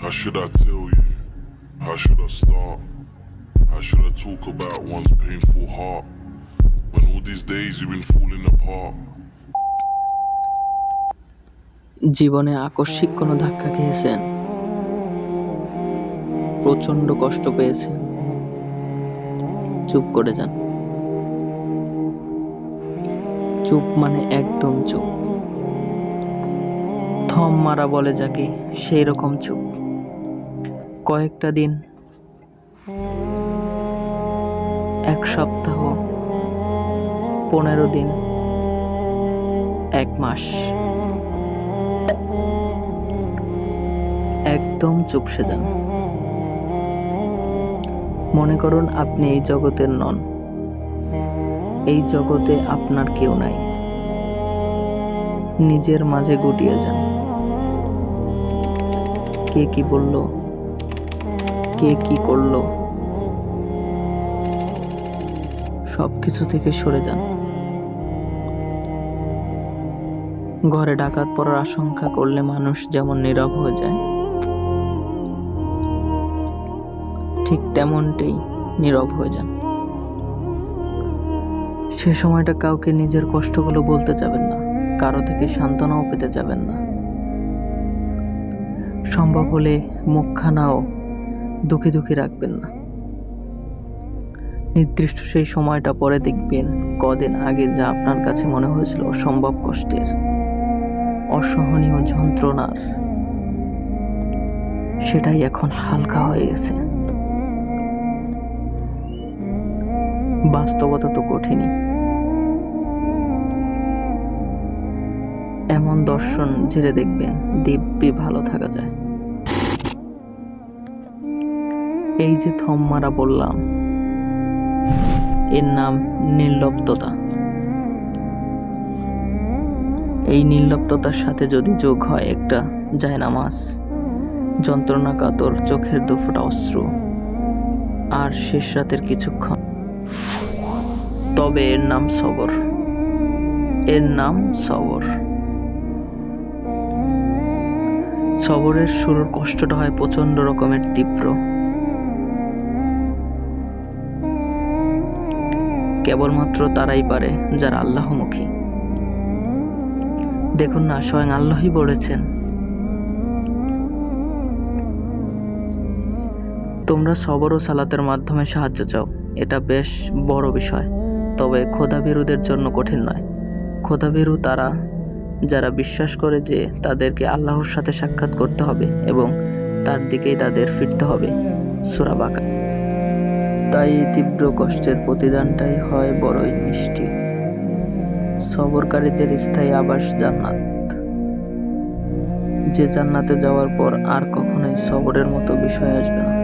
How should I tell you? How should I start? How should I talk about one's painful heart? When all these days you've been falling apart. জীবনে আকস্মিক কোনো ধাক্কা খেয়েছেন প্রচণ্ড কষ্ট পেয়েছেন চুপ করে যান চুপ মানে একদম চুপ থম মারা বলে যাকে সেই রকম চুপ কয়েকটা দিন, এক সপ্তাহ, পনেরো দিন, এক মাস। একদম চুপসে যান। মনে করুন আপনি এই জগতের নন। এই জগতে আপনার কেউ নাই। নিজের মাঝে গুটিয়ে যান। কে কি বলল? কে কি করল? সব কিছু থেকে সরে যান। ঘরে ডাকাত পড়ার আশঙ্কা করলে মানুষ যেমন নীরব হয়ে যায়, ঠিক তেমনটাই নীরব হয়ে যান। সে সময়টা কাউকে নিজের কষ্টগুলো বলতে যাবেন না, কারও থেকে সান্ত্বনাও পেতে যাবেন না। সম্ভব হলে মুখখানাও দুঃখী দুঃখী রাখবেন না। নির্দিষ্ট সেই সময়টা পরে দেখবেন কদিন আগে যা আপনার কাছে মনে হয়েছিল অসম্ভব কষ্টের। অসহনীয় যন্ত্রণার সেটাই এখন হালকা হয়ে গেছে। বাস্তবতা তো কঠিনই। এমন দর্শন ঝেড়ে দেখবেন দিব্যি ভালো থাকা যায়। এই যে থম মারা বললাম। এর নাম নির্লপ্ততা। এই নির্লপ্ততার সাথে যদি যোগ হয় একটা জায়নামাজ, যন্ত্রণা কাতর, চোখের দুফোটা অশ্রু, আর শেষ রাতের কিছুক্ষণ। তবে এর নাম সবর। এর নাম সবর। সবরের শুরুর কষ্টটা হয় প্রচণ্ড রকমের তীব্র। কেবলমাত্র তারাই পারে যারা আল্লাহমুখী। দেখুন না, স্বয়ং আল্লাহই বলেছেন। তোমরা সবর ও সালাতের মাধ্যমে সাহায্য চাও। এটা বেশ বড় বিষয়, তবে খোদাভীরুদের জন্য কঠিন নয়। খোদাভীরু তারা, যারা বিশ্বাস করে যে তাদেরকে আল্লাহর সাথে সাক্ষাৎ করতে হবে এবং তার দিকেই তাদের ফিরতে হবে। সুরাবাকা তাই তীব্র কষ্টের প্রতিদানটাই হয় বড়ই মিষ্টি। সবরকারীদের স্থায়ী আবাস জান্নাত। যে জান্নাতে যাওয়ার পর আর কখনোই সবরের মতো বিষয় আসবে না।